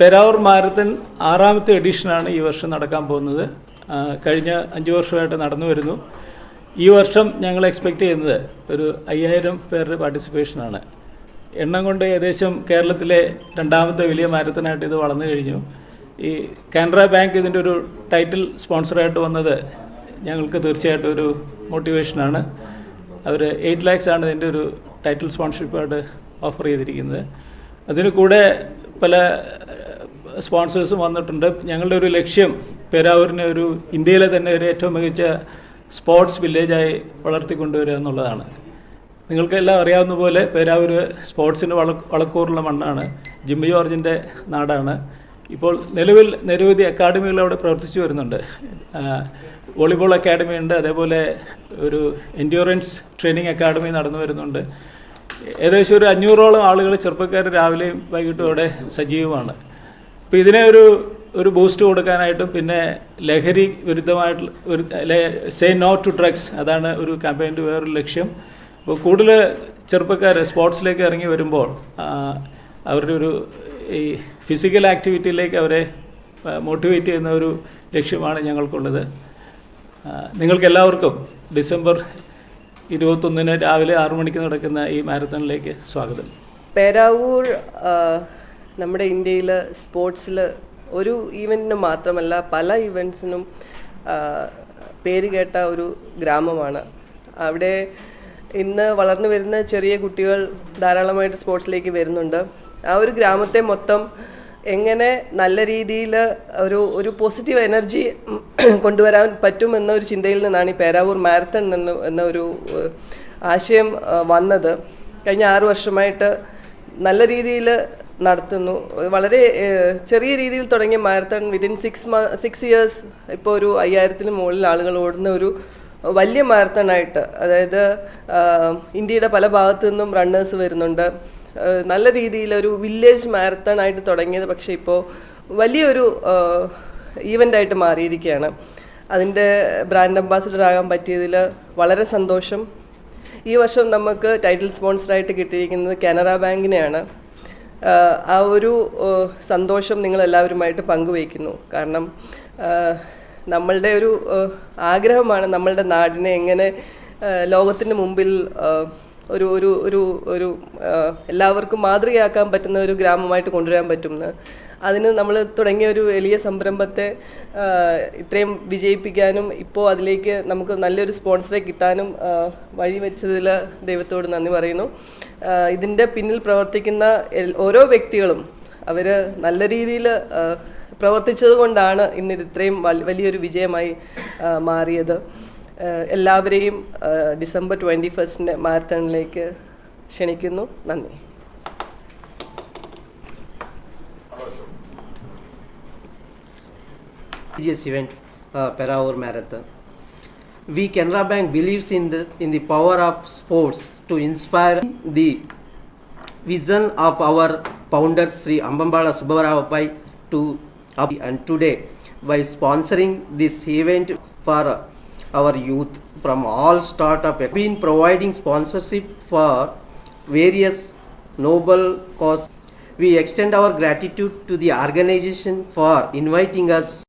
Peravoor marathon ആറാമത്തെ എഡിഷനാണ് ഈ വർഷം നടക്കാൻ പോകുന്നത്. കഴിഞ്ഞ അഞ്ച് വർഷമായിട്ട് നടന്നു വരുന്നു. ഈ വർഷം ഞങ്ങൾ എക്സ്പെക്റ്റ് ചെയ്യുന്നത് ഒരു അയ്യായിരം പേരുടെ പാർട്ടിസിപ്പേഷനാണ് എണ്ണം കൊണ്ട് ഏകദേശം കേരളത്തിലെ രണ്ടാമത്തെ വലിയ മാരത്തനായിട്ട് ഇത് വളർന്നു കഴിഞ്ഞു. ഈ കാനറ ബാങ്ക് ഇതിന്റെ ഒരു ടൈറ്റിൽ സ്പോൺസറായിട്ട് വന്നത് ഞങ്ങൾക്ക് തീർച്ചയായിട്ടും ഒരു മോട്ടിവേഷനാണ് അവർ എയ്റ്റ് ലാക്സ് ആണ് ഇതിന്റെ ഒരു ടൈറ്റിൽ സ്പോൺസർഷിപ്പായിട്ട് ഓഫർ ചെയ്തിരിക്കുന്നത്. അതിന് കൂടെ പല സ്പോൺസേഴ്സും വന്നിട്ടുണ്ട്. ഞങ്ങളുടെ ഒരു ലക്ഷ്യം പേരാവൂരിനെ ഒരു ഇന്ത്യയിലെ തന്നെ ഒരു ഏറ്റവും മികച്ച സ്പോർട്സ് വില്ലേജായി വളർത്തിക്കൊണ്ടുവരിക എന്നുള്ളതാണ്. നിങ്ങൾക്കെല്ലാം അറിയാവുന്ന പോലെ പേരാവൂർ സ്പോർട്സിന് വള വളക്കൂറുള്ള മണ്ണാണ്. ജിമ്മി ജോർജിന്റെ നാടാണ്. ഇപ്പോൾ നിലവിൽ നിരവധി അക്കാഡമികൾ അവിടെ പ്രവർത്തിച്ചു വരുന്നുണ്ട്. വോളിബോൾ അക്കാഡമി ഉണ്ട് അതേപോലെ ഒരു എൻഡ്യൂറൻസ് ട്രെയിനിങ് അക്കാഡമി നടന്നു വരുന്നുണ്ട്. ഏകദേശം ഒരു അഞ്ഞൂറോളം ആളുകൾ ചെറുപ്പക്കാർ രാവിലെയും വൈകിട്ടും അവിടെ സജീവമാണ്. അപ്പോൾ ഇതിനെ ഒരു ഒരു ബൂസ്റ്റ് കൊടുക്കാനായിട്ടും പിന്നെ ലഹരി വിരുദ്ധമായിട്ടുള്ള സേ നോ ടു ഡ്രഗ്സ് അതാണ് ഒരു ക്യാമ്പയിന്റെ വേറൊരു ലക്ഷ്യം. അപ്പോൾ കൂടുതൽ ചെറുപ്പക്കാർ സ്പോർട്സിലേക്ക് ഇറങ്ങി വരുമ്പോൾ അവരുടെ ഒരു ഈ ഫിസിക്കൽ ആക്ടിവിറ്റിയിലേക്ക് അവരെ മോട്ടിവേറ്റ് ചെയ്യുന്ന ഒരു ലക്ഷ്യമാണ് ഞങ്ങൾക്കുള്ളത്. നിങ്ങൾക്ക് നിങ്ങൾക്കെല്ലാവർക്കും ഡിസംബർ ഇരുപത്തൊന്നിന് രാവിലെ ആറു മണിക്ക് നടക്കുന്ന ഈ മാരത്തണിലേക്ക് സ്വാഗതം. പേരാവൂർ നമ്മുടെ ഇന്ത്യയിൽ സ്പോർട്സിൽ ഒരു ഈവന്റിന് മാത്രമല്ല പല ഈവൻസിനും പേര് കേട്ട ഒരു ഗ്രാമമാണ്. അവിടെ ഇന്ന് വളർന്നു വരുന്ന ചെറിയ കുട്ടികൾ ധാരാളമായിട്ട് സ്പോർട്സിലേക്ക് വരുന്നുണ്ട്. ആ ഒരു ഗ്രാമത്തെ മൊത്തം എങ്ങനെ നല്ല രീതിയിൽ ഒരു ഒരു പോസിറ്റീവ് എനർജി കൊണ്ടുവരാൻ പറ്റുമെന്ന ഒരു ചിന്തയിൽ നിന്നാണ് ഈ പേരാവൂർ മാരത്തൺ എന്ന എന്ന ഒരു ആശയം വന്നത്. കഴിഞ്ഞ ആറു വർഷമായിട്ട് നല്ല രീതിയിൽ നടത്തുന്നു. വളരെ ചെറിയ രീതിയിൽ തുടങ്ങിയ മാരത്തൺ വിതിൻ സിക്സ് മ സിക്സ് ഇയേഴ്സ് ഇപ്പോൾ ഒരു അയ്യായിരത്തിന് മുകളിൽ ആളുകൾ ഓടുന്ന ഒരു വലിയ മാരത്തണായിട്ട് അതായത് ഇന്ത്യയുടെ പല ഭാഗത്തു നിന്നും റണ്ണേഴ്സ് വരുന്നുണ്ട്. നല്ല രീതിയിൽ ഒരു വില്ലേജ് മാരത്തൺ ആയിട്ട് തുടങ്ങിയത് പക്ഷേ ഇപ്പോൾ വലിയൊരു ഈവന്റ് ആയിട്ട് മാറിയിരിക്കുകയാണ്. അതിന്റെ ബ്രാൻഡ് അംബാസിഡർ ആകാൻ പറ്റിയതിൽ വളരെ സന്തോഷം. ഈ വർഷം നമുക്ക് ടൈറ്റിൽ സ്പോൺസറായിട്ട് കിട്ടിയിരിക്കുന്നത് കാനറ ബാങ്കിനെയാണ്. ആ ഒരു സന്തോഷം നിങ്ങൾ എല്ലാവരുമായിട്ട് പങ്കുവയ്ക്കുന്നു. കാരണം നമ്മളുടെ ഒരു ആഗ്രഹമാണ് നമ്മളുടെ നാടിനെ എങ്ങനെ ലോകത്തിന് മുമ്പിൽ ഒരു ഒരു ഒരു ഒരു എല്ലാവർക്കും മാതൃകയാക്കാൻ പറ്റുന്ന ഒരു ഗ്രാമമായിട്ട് കൊണ്ടുവരാൻ പറ്റുമെന്ന്. അതിന് നമ്മൾ തുടങ്ങിയ ഒരു വലിയ സംരംഭത്തെ ഇത്രയും വിജയിപ്പിക്കാനും ഇപ്പോൾ അതിലേക്ക് നമുക്ക് നല്ലൊരു സ്പോൺസറെ കിട്ടാനും വഴി വഴിവെച്ചതിൽ ദൈവത്തോട് നന്ദി പറയുന്നു. ഇതിന്റെ പിന്നിൽ പ്രവർത്തിക്കുന്ന ഓരോ വ്യക്തികളും അവർ നല്ല രീതിയിൽ പ്രവർത്തിച്ചത് കൊണ്ടാണ് ഇന്ന് ഇത് ഇത്രയും വലിയൊരു വിജയമായി മാറിയത്. എല്ലാവരെയും ആഹ് ഡിസംബർ ട്വൻറ്റി ഫസ്റ്റിൻ്റെ മാരത്തണിലേക്ക് ക്ഷണിക്കുന്നു നന്ദി prestigious event, uh, Peravur Marathon. We Canara Bank believes in the in the power of sports to inspire the vision of our founder Sri Ambambala Subbarao Pai to up and today by sponsoring this event for our youth from all startup have been providing sponsorship for various noble cause we extend our gratitude to the organization for inviting us